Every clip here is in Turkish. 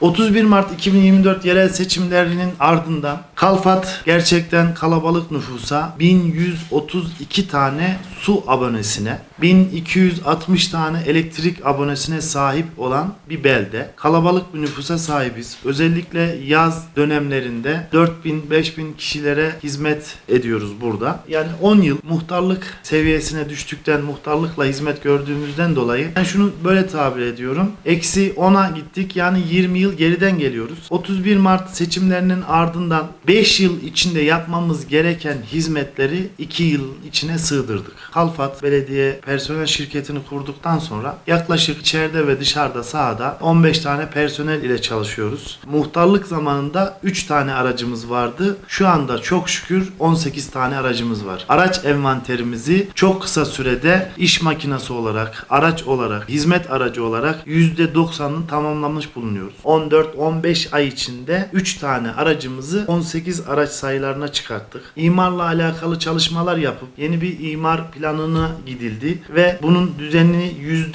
31 Mart 2024 yerel seçimlerinin ardından Kalfat gerçekten kalabalık nüfusa 1132 tane su abonesine, 1260 tane elektrik abonesine sahip olan bir belde. Kalabalık bir nüfusa sahibiz. Özellikle yaz dönemlerinde 4000-5000 kişilere hizmet ediyoruz burada. Yani 10 yıl muhtarlık seviyesine düştükten, muhtarlıkla hizmet gördüğümüzden dolayı ben şunu böyle tabir ediyorum. Eksi 10'a gittik yani 20 yıl geriden geliyoruz. 31 Mart seçimlerinin ardından 5 yıl içinde yapmamız gereken hizmetleri 2 yıl içine sığdırdık. Kalfat Belediye Personel Şirketi'ni kurduktan sonra yaklaşık içeride ve dışarıda sahada 15 tane personel ile çalışıyoruz. Muhtarlık zamanında 3 tane aracımız vardı. Şu anda çok şükür 18 tane aracımız var. Araç envanterimizi çok kısa sürede iş makinesi olarak, araç olarak, hizmet aracı olarak %90'ını tamamlamış bulunuyoruz. 14-15 ay içinde 3 tane aracımızı 18 araç sayılarına çıkarttık. İmarla alakalı çalışmalar yapıp yeni bir imar planına gidildi ve bunun düzenini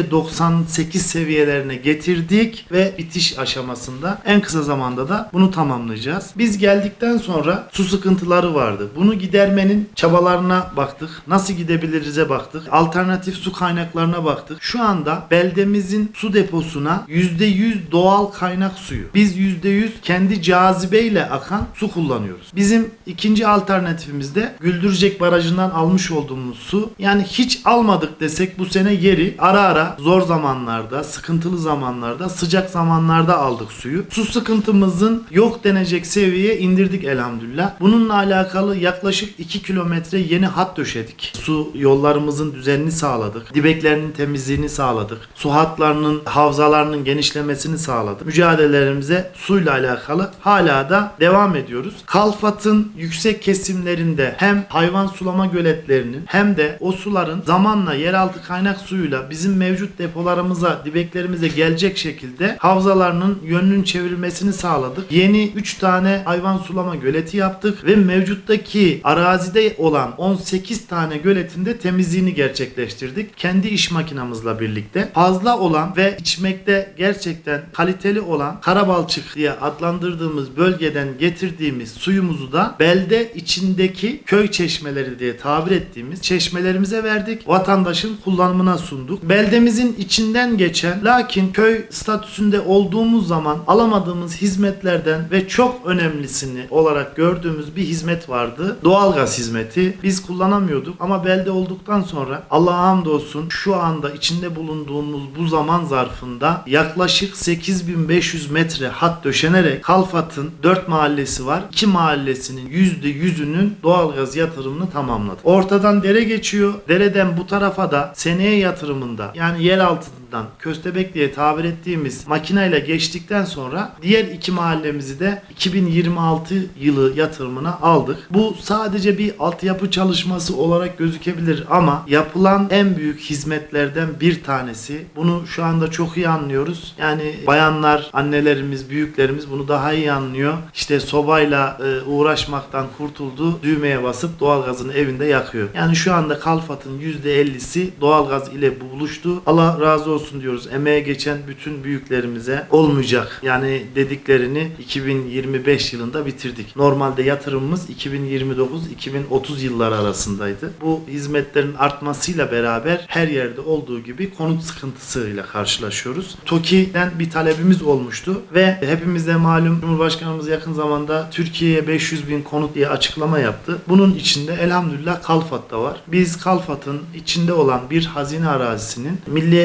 %98 seviyelerine getirdik ve bitiş aşamasında en kısa zamanda da bunu tamamlayacağız. Biz geldikten sonra su sıkıntıları vardı. Bunu gidermenin çabalarına baktık. Nasıl gidebiliriz'e baktık. Alternatif su kaynaklarına baktık. Şu anda beldemizin su deposuna %100 doğal kaynak suyu. Biz %100 kendi cazibeyle akan su kullanıyoruz. Bizim ikinci alternatifimiz de Güldürecek Barajı'ndan almış olduğumuz su. Yani hiç almadık desek bu sene yeri ara ara zor zamanlarda, sıkıntılı zamanlarda, sıcak zamanlarda aldık suyu. Su sıkıntımızın yok denecek seviyeye indirdik elhamdülillah. Bununla alakalı yaklaşık 2 kilometre yeni hat döşedik. Su yollarımızın düzenini sağladık. Dibeklerinin temizliğini sağladık. Su hatlarının, havzalarının genişlemesini sağladık. Mücadelelerimize suyla alakalı hala da devam ediyoruz. Kalfat'ın yüksek kesimlerinde hem hayvan sulama göletlerinin hem de o suların zamanla yeraltı kaynak suyuyla bizim mevcut depolarımıza, dibeklerimize gelecek şekilde havzalarının yönünün çevrilmesini sağladık. Yeni 3 tane hayvan sulama göleti yaptık ve mevcuttaki arazide olan 18 tane göletin de temizliğini gerçekleştirdik. Kendi iş makinamızla birlikte. Fazla olan ve içmekte gerçekten kaliteli olan Karabalçık diye adlandırdığımız bölgeden getirdiğimiz suyumuzu da belde içindeki köy çeşmeleri diye tabir ettiğimiz çeşmelerimize verdik. Vatandaşın kullanımına sunduk. Beldemizin içinden geçen lakin köy statüsünde olduğumuz zaman alamadığımız hizmetlerden ve çok önemlisini olarak gördüğümüz bir hizmet vardı. Doğalgaz hizmeti. Biz kullanamıyorduk ama belde olduktan sonra Allah'a hamdolsun şu anda içinde bulunduğumuz bu zaman zarfında yaklaşık 8500 metre hat döşenerek Kalfat'ın 4 mahallesi var. 2 mahallesinin %100'ünün doğalgaz yatırımını tamamladı. Ortadan dere geçiyor. Dereden bu tarafa da seneye yatırımında yani yer altından köstebek diye tabir ettiğimiz makineyle geçtikten sonra diğer iki mahallemizi de 2026 yılı yatırımına aldık. Bu sadece bir altyapı çalışması olarak gözükebilir ama yapılan en büyük hizmetlerden bir tanesi. Bunu şu anda çok iyi anlıyoruz. Yani bayanlar, annelerimiz, büyüklerimiz bunu daha iyi anlıyor. İşte sobayla e, uğraşmaktan kurtuldu. Düğmeye basıp doğalgazını evinde yakıyor. Yani şu anda Kalfat'ın %50'si doğalgaz ile buluştu. Allah razı olsun diyoruz. Emeğe geçen bütün büyüklerimize olmayacak. Yani dediklerini 2025 yılında bitirdik. Normalde yatırımımız 2029-2030 yılları arasındaydı. Bu hizmetlerin artmasıyla beraber her yerde olduğu gibi konut sıkıntısıyla karşılaşıyoruz. TOKİ'den bir talebimiz olmuştu ve hepimiz de malum Cumhurbaşkanımız yakın zamanda Türkiye'ye 500 bin konut diye açıklama yaptı. Bunun içinde elhamdülillah Kalfat da var. Biz Kalfat'ın içinde olan bir hazine arazisinin Milli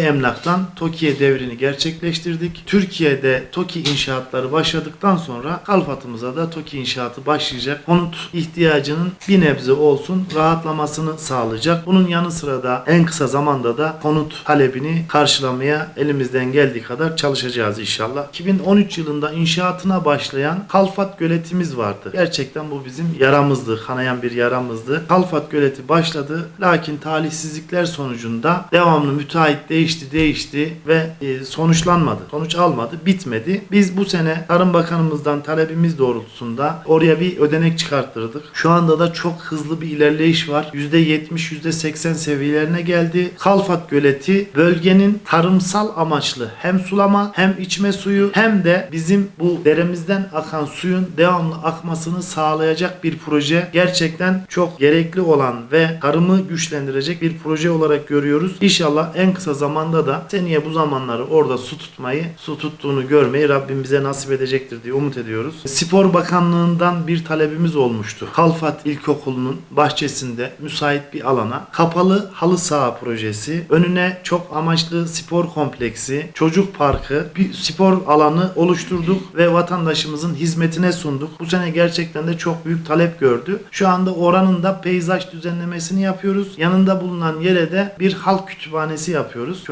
Emlak'tan TOKİ'ye devrini gerçekleştirdik. Türkiye'de TOKİ inşaatları başladıktan sonra Kalfat'ımıza da TOKİ inşaatı başlayacak. Konut ihtiyacının bir nebze olsun rahatlamasını sağlayacak. Bunun yanı sıra da en kısa zamanda da konut talebini karşılamaya elimizden geldiği kadar çalışacağız inşallah. 2013 yılında inşaatına başlayan Kalfat göletimiz vardı. Gerçekten bu bizim yaramızdı. Kanayan bir yaramızdı. Kalfat göleti başladı. Lakin talihsizlikler sonucunda devamlı müteahhit değişti değişti değişti ve e, sonuçlanmadı. Sonuç almadı, bitmedi. Biz bu sene Tarım Bakanımızdan talebimiz doğrultusunda oraya bir ödenek çıkarttırdık. Şu anda da çok hızlı bir ilerleyiş var. %70, %80 seviyelerine geldi. Kalfat Göleti bölgenin tarımsal amaçlı hem sulama hem içme suyu hem de bizim bu deremizden akan suyun devamlı akmasını sağlayacak bir proje. Gerçekten çok gerekli olan ve tarımı güçlendirecek bir proje olarak görüyoruz. İnşallah en kısa zamanda da seneye bu zamanları orada su tutmayı, su tuttuğunu görmeyi Rabbim bize nasip edecektir diye umut ediyoruz. Spor Bakanlığı'ndan bir talebimiz olmuştu. Kalfat İlkokulu'nun bahçesinde müsait bir alana kapalı halı saha projesi, önüne çok amaçlı spor kompleksi, çocuk parkı, bir spor alanı oluşturduk ve vatandaşımızın hizmetine sunduk. Bu sene gerçekten de çok büyük talep gördü. Şu anda oranın da peyzaj düzenlemesini yapıyoruz. Yanında bulunan yere de bir halk kütüphanesi yapıyoruz.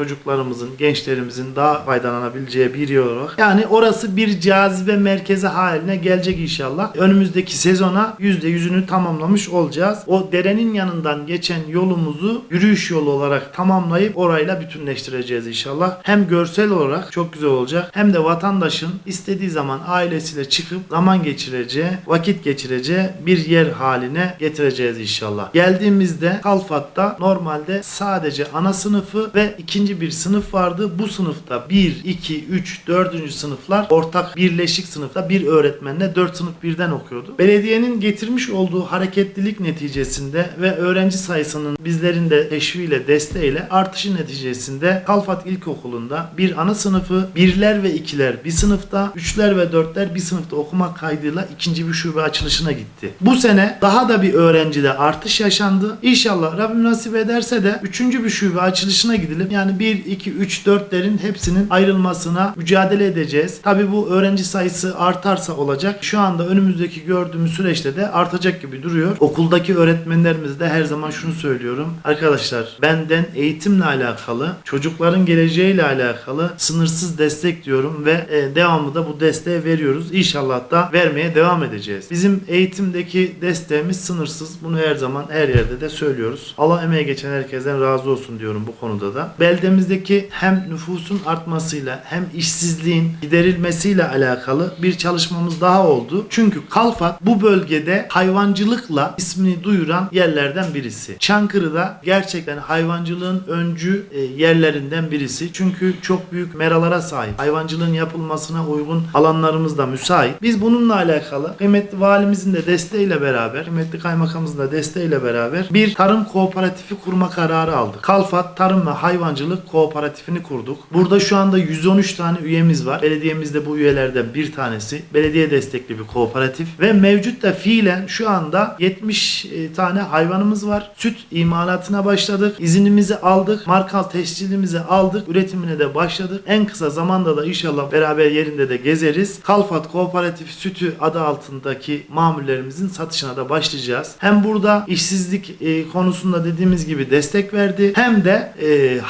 Çocuklarımızın, gençlerimizin daha faydalanabileceği bir yer olarak. Yani orası bir cazibe merkezi haline gelecek inşallah. Önümüzdeki sezona %100'ünü tamamlamış olacağız. O derenin yanından geçen yolumuzu yürüyüş yolu olarak tamamlayıp orayla bütünleştireceğiz inşallah. Hem görsel olarak çok güzel olacak hem de vatandaşın istediği zaman ailesiyle çıkıp zaman geçireceği, vakit geçireceği bir yer haline getireceğiz inşallah. Geldiğimizde Kalfat'ta normalde sadece ana sınıfı ve ikinci bir sınıf vardı. Bu sınıfta 1, 2, 3, 4. sınıflar ortak birleşik sınıfta bir öğretmenle 4 sınıf birden okuyordu. Belediyenin getirmiş olduğu hareketlilik neticesinde ve öğrenci sayısının bizlerin de teşviğiyle, desteğiyle artışı neticesinde Kalfat İlkokulu'nda bir ana sınıfı, birler ve ikiler bir sınıfta, üçler ve dörtler bir sınıfta okumak kaydıyla ikinci bir şube açılışına gitti. Bu sene daha da bir öğrencide artış yaşandı. İnşallah Rabbim nasip ederse de üçüncü bir şube açılışına gidilip yani 1, 2, 3, 4'lerin hepsinin ayrılmasına mücadele edeceğiz. Tabi bu öğrenci sayısı artarsa olacak. Şu anda önümüzdeki gördüğümüz süreçte de artacak gibi duruyor. Okuldaki öğretmenlerimiz de her zaman şunu söylüyorum. Arkadaşlar benden eğitimle alakalı, çocukların geleceğiyle alakalı sınırsız destek diyorum ve e, devamlı da bu desteği veriyoruz. İnşallah da vermeye devam edeceğiz. Bizim eğitimdeki desteğimiz sınırsız. Bunu her zaman her yerde de söylüyoruz. Allah emeğe geçen herkesten razı olsun diyorum bu konuda da. Beldemizdeki hem nüfusun artmasıyla hem işsizliğin giderilmesiyle alakalı bir çalışmamız daha oldu. Çünkü Kalfat bu bölgede hayvancılıkla ismini duyuran yerlerden birisi. Çankırı'da gerçekten hayvancılığın öncü e, yerlerinden birisi. Çünkü çok büyük meralara sahip. Hayvancılığın yapılmasına uygun alanlarımız da müsait. Biz bununla alakalı kıymetli valimizin de desteğiyle beraber, kıymetli kaymakamımızın da desteğiyle beraber bir tarım kooperatifi kurma kararı aldık. Kalfat Tarım ve Hayvancılık Kooperatifini kurduk. Burada şu anda 113 tane üyemiz var. Belediyemiz de bu üyelerden bir tanesi. Belediye destekli bir kooperatif ve mevcut da fiilen şu anda 70 e, tane hayvanımız var. Süt imalatına başladık. İzinimizi aldık. Markal tescilimizi aldık. Üretimine de başladık. En kısa zamanda da inşallah beraber yerinde de gezeriz. Kalfat Kooperatif Sütü adı altındaki mamullerimizin satışına da başlayacağız. Hem burada işsizlik e, konusunda dediğimiz gibi destek verdi. Hem de e,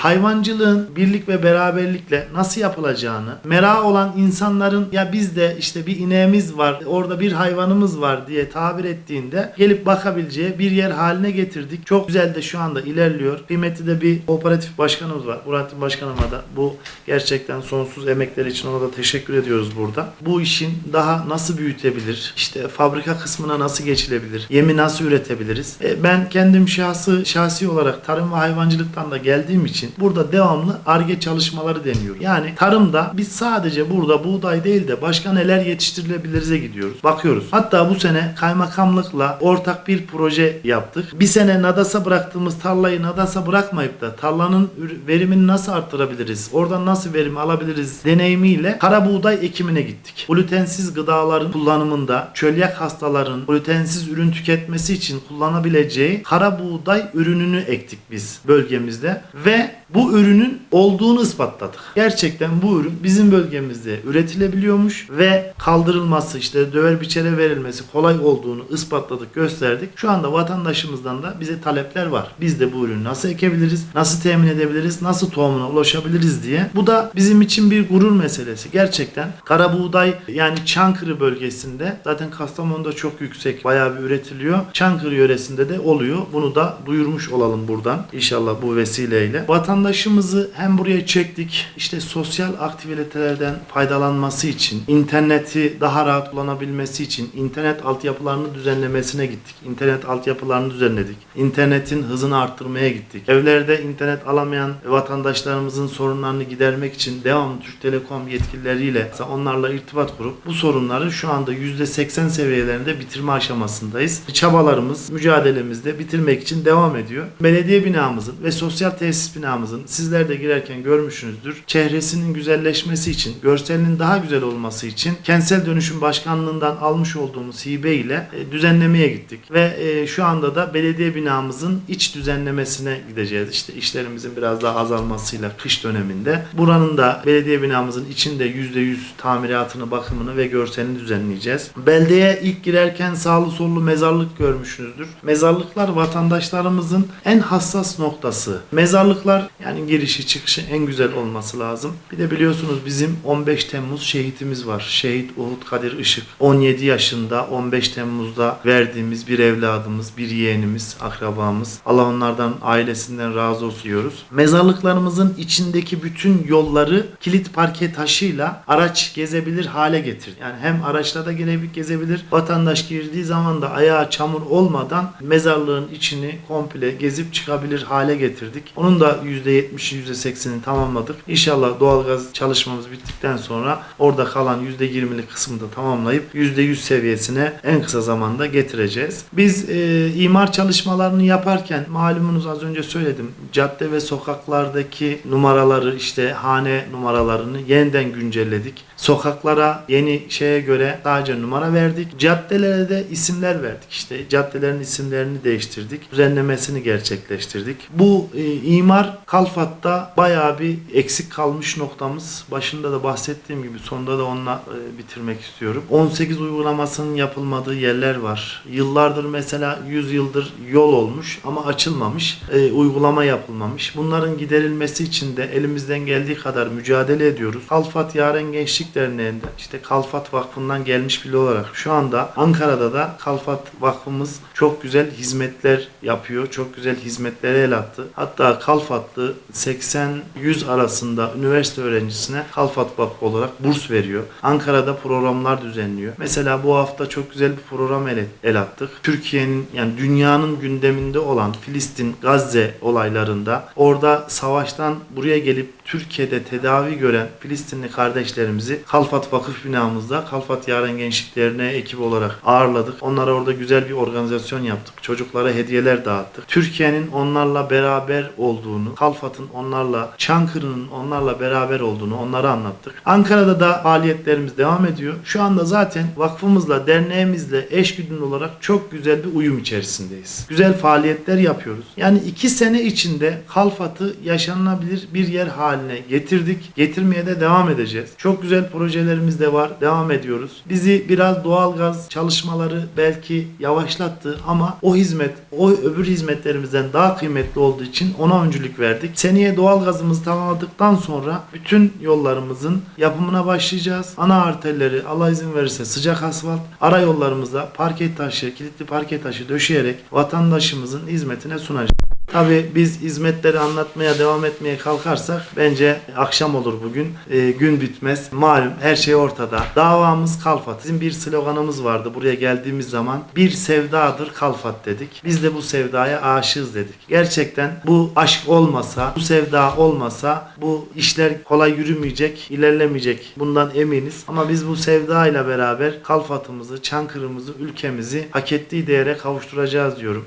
hayvancılığın birlik ve beraberlikle nasıl yapılacağını merak olan insanların ya bizde işte bir ineğimiz var orada bir hayvanımız var diye tabir ettiğinde gelip bakabileceği bir yer haline getirdik. Çok güzel de şu anda ilerliyor. Kıymetli de bir kooperatif başkanımız var. Burhanettin Başkanıma da bu gerçekten sonsuz emekleri için ona da teşekkür ediyoruz burada. Bu işin daha nasıl büyütebilir? İşte fabrika kısmına nasıl geçilebilir? Yemi nasıl üretebiliriz? E, ben kendim şahsı şahsi olarak tarım ve hayvancılıktan da geldiğim için burada devamlı arge çalışmaları deniyorum. Yani tarımda biz sadece burada buğday değil de başka neler yetiştirilebilirize gidiyoruz. Bakıyoruz. Hatta bu sene kaymakamlıkla ortak bir proje yaptık. Bir sene nadasa bıraktığımız tarlayı nadasa bırakmayıp da tarlanın verimini nasıl arttırabiliriz? Oradan nasıl verim alabiliriz? Deneyimiyle kara buğday ekimine gittik. Glutensiz gıdaların kullanımında çölyak hastaların glutensiz ürün tüketmesi için kullanabileceği kara buğday ürününü ektik biz bölgemizde ve bu ürünün olduğunu ispatladık. Gerçekten bu ürün bizim bölgemizde üretilebiliyormuş ve kaldırılması işte döver biçere verilmesi kolay olduğunu ispatladık, gösterdik. Şu anda vatandaşımızdan da bize talepler var. Biz de bu ürünü nasıl ekebiliriz, nasıl temin edebiliriz, nasıl tohumuna ulaşabiliriz diye. Bu da bizim için bir gurur meselesi. Gerçekten kara buğday yani Çankırı bölgesinde zaten Kastamonu'da çok yüksek bayağı bir üretiliyor. Çankırı yöresinde de oluyor. Bunu da duyurmuş olalım buradan. İnşallah bu vesileyle. Vatandaşımızı Hem buraya çektik, işte sosyal aktivitelerden faydalanması için, interneti daha rahat kullanabilmesi için internet altyapılarını düzenlemesine gittik. İnternet altyapılarını düzenledik. İnternetin hızını arttırmaya gittik. Evlerde internet alamayan vatandaşlarımızın sorunlarını gidermek için devamlı Türk Telekom yetkilileriyle onlarla irtibat kurup bu sorunları şu anda %80 seviyelerinde bitirme aşamasındayız. Çabalarımız, mücadelemiz de bitirmek için devam ediyor. Belediye binamızın ve sosyal tesis binamızın sizler de girerken görmüşsünüzdür. Çehresinin güzelleşmesi için, görselinin daha güzel olması için kentsel dönüşüm başkanlığından almış olduğumuz hibe ile e, düzenlemeye gittik. Ve e, şu anda da belediye binamızın iç düzenlemesine gideceğiz. İşte işlerimizin biraz daha azalmasıyla kış döneminde. Buranın da belediye binamızın içinde %100 tamiratını, bakımını ve görselini düzenleyeceğiz. Beldeye ilk girerken sağlı sollu mezarlık görmüşsünüzdür. Mezarlıklar vatandaşlarımızın en hassas noktası. Mezarlıklar yani girişi çıkışı en güzel olması lazım. Bir de biliyorsunuz bizim 15 Temmuz şehitimiz var. Şehit Uhud Kadir Işık. 17 yaşında 15 Temmuz'da verdiğimiz bir evladımız, bir yeğenimiz, akrabamız. Allah onlardan ailesinden razı olsun diyoruz. Mezarlıklarımızın içindeki bütün yolları kilit parke taşıyla araç gezebilir hale getirdik. Yani hem araçla da gezebilir. Vatandaş girdiği zaman da ayağı çamur olmadan mezarlığın içini komple gezip çıkabilir hale getirdik. Onun da %70'i %80'ini tamamladık. İnşallah doğalgaz çalışmamız bittikten sonra orada kalan %20'lik kısmını da tamamlayıp %100 seviyesine en kısa zamanda getireceğiz. Biz e, imar çalışmalarını yaparken malumunuz az önce söyledim. Cadde ve sokaklardaki numaraları işte hane numaralarını yeniden güncelledik. Sokaklara yeni şeye göre sadece numara verdik. Caddelere de isimler verdik. İşte caddelerin isimlerini değiştirdik. Düzenlemesini gerçekleştirdik. Bu e, imar Kalfat'ta bayağı bir eksik kalmış noktamız. Başında da bahsettiğim gibi sonunda da onunla e, bitirmek istiyorum. 18 uygulamasının yapılmadığı yerler var. Yıllardır mesela 100 yıldır yol olmuş ama açılmamış. E, uygulama yapılmamış. Bunların giderilmesi için de elimizden geldiği kadar mücadele ediyoruz. Kalfat Yaren Gençlik Derneği'nde işte Kalfat Vakfı'ndan gelmiş biri olarak şu anda Ankara'da da Kalfat Vakfımız çok güzel hizmetler yapıyor. Çok güzel hizmetlere el attı. Hatta Kalfatlı 80-100 arasında üniversite öğrencisine Kalfat Vakfı olarak burs veriyor. Ankara'da programlar düzenliyor. Mesela bu hafta çok güzel bir program el, el attık. Türkiye'nin yani dünyanın gündeminde olan Filistin, Gazze olaylarında orada savaştan buraya gelip Türkiye'de tedavi gören Filistinli kardeşlerimizi Kalfat Vakıf binamızda Kalfat Yaren Gençlik Derneği ekibi olarak ağırladık. Onlara orada güzel bir organizasyon yaptık. Çocuklara hediyeler dağıttık. Türkiye'nin onlarla beraber olduğunu, Kalfat'ın onlarla, Çankırı'nın onlarla beraber olduğunu onlara anlattık. Ankara'da da faaliyetlerimiz devam ediyor. Şu anda zaten vakfımızla, derneğimizle eş güdümlü olarak çok güzel bir uyum içerisindeyiz. Güzel faaliyetler yapıyoruz. Yani iki sene içinde Kalfat'ı yaşanılabilir bir yer haline getirdik. Getirmeye de devam edeceğiz. Çok güzel projelerimiz de var. Devam ediyoruz. Bizi biraz doğalgaz çalışmaları belki yavaşlattı ama o hizmet, o öbür hizmetlerimizden daha kıymetli olduğu için ona öncülük verdik. Seneye doğalgazımızı tamamladıktan sonra bütün yollarımızın yapımına başlayacağız. Ana arterleri Allah izin verirse sıcak asfalt, ara yollarımızda parke taşı, kilitli parke taşı döşeyerek vatandaşımızın hizmetine sunacağız. Tabii biz hizmetleri anlatmaya devam etmeye kalkarsak bence akşam olur bugün. Ee, gün bitmez. Malum her şey ortada. Davamız Kalfat. Bizim bir sloganımız vardı buraya geldiğimiz zaman. Bir sevdadır Kalfat dedik. Biz de bu sevdaya aşığız dedik. Gerçekten bu aşk olmasa, bu sevda olmasa bu işler kolay yürümeyecek, ilerlemeyecek. Bundan eminiz. Ama biz bu sevda ile beraber Kalfat'ımızı, Çankırı'mızı, ülkemizi hak ettiği değere kavuşturacağız diyorum.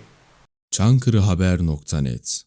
çankırıhaber.net